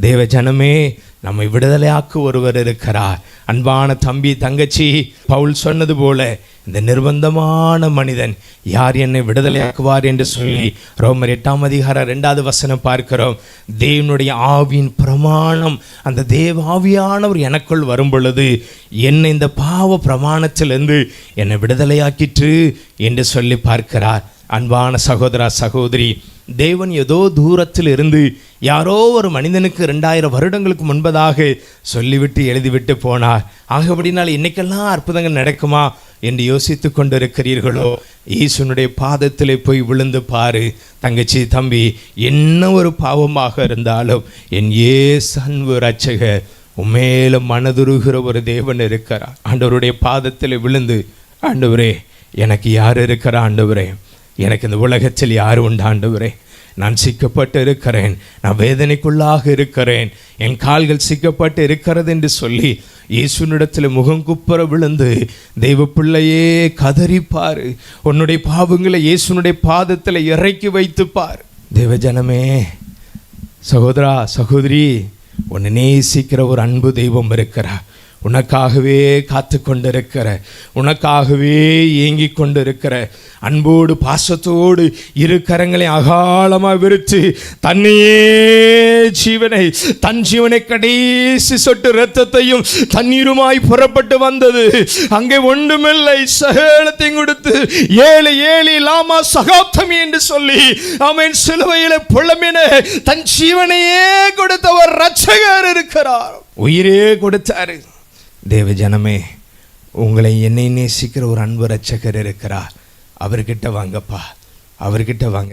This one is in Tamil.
தேவ ஜனமே நம்மை விடுதலையாக்கு ஒருவர் இருக்கிறார். அன்பான தம்பி தங்கச்சி பவுல் சொன்னது போல இந்த நிர்பந்தமான மனிதன் யார் என்னை விடுதலையாக்குவார் என்று சொல்லி ரோமர் எட்டாம் அதிகாரம் ரெண்டாவது வசனம் பார்க்கிறோம். தேவனுடைய ஆவியின் பிரமாணம் அந்த தேவ ஆவியானவர் எனக்குள் வரும் பொழுது என்னை இந்த பாவ பிரமாணத்திலிருந்து என்னை விடுதலையாக்கிற்று என்று சொல்லி பார்க்கிறார். அன்பான சகோதரா சகோதரி தேவன் ஏதோ தூரத்தில் இருந்து யாரோ ஒரு மனிதனுக்கு ரெண்டாயிரம் வருடங்களுக்கு முன்பதாக சொல்லிவிட்டு எழுதிவிட்டு போனார். ஆகபடினால் இன்னைக்கெல்லாம் அற்புதங்கள் நடக்குமா? என்று யோசித்து கொண்டிருக்கிறீர்களோ ஈசுனுடைய பாதத்திலே போய் விழுந்து பாரு. தங்கச்சி தம்பி என்ன ஒரு பாவமாக இருந்தாலும் என் ஏ அன்பு ரட்சகர் உமேல மனதுருகிற ஒரு தேவன் இருக்கிறார். ஆண்டவருடைய பாதத்தில் விழுந்து ஆண்டவரே எனக்கு யார் இருக்கிற ஆண்டவரே? எனக்கு இந்த உலகத்தில் யார் உண்டு ஆண்டவரே? நான் சிக்கப்பட்டு இருக்கிறேன் நான் வேதனைக்குள்ளாக இருக்கிறேன். என் கால்கள் சிக்கப்பட்டு இருக்கிறது என்று சொல்லி இயேசுனிடத்தில் முகங்குப்புற விழுந்து தெய்வ பிள்ளையே கதறிப்பார் உன்னுடைய பாவங்களை இயேசுனுடைய பாதத்தில் இறக்கி வைத்துப்பார் தெய்வ ஜனமே சகோதரா சகோதரி உன்னை நேசிக்கிற ஒரு அன்பு தெய்வம் இருக்கிறார். உனக்காகவே காத்து கொண்டிருக்கிற உனக்காகவே ஏங்கி கொண்டிருக்கிற அன்போடு பாசத்தோடு இரு கரங்களை அகாலமாக விரித்து தன்னையே ஜீவனை தன் ஜீவனை கடைசி சொட்டு இரத்தத்தையும் தண்ணீருமாய் புறப்பட்டு வந்தது. அங்கே ஒன்றுமில்லை. சகலத்தையும் கொடுத்து ஏழு ஏழு லாமா சகாப்தமி என்று சொல்லி அவன் சிலுவையில புலமின தன் ஜீவனையே கொடுத்த ஒரு ரட்சகர் இருக்கிறார். உயிரே கொடுத்தாரு. தேவ ஜனமே உங்களை என்னை நேசிக்கிற ஒரு அன்பு ரட்சகர் இருக்கிறார். அவர்கிட்ட வாங்கப்பா. அவர்கிட்ட வாங்க.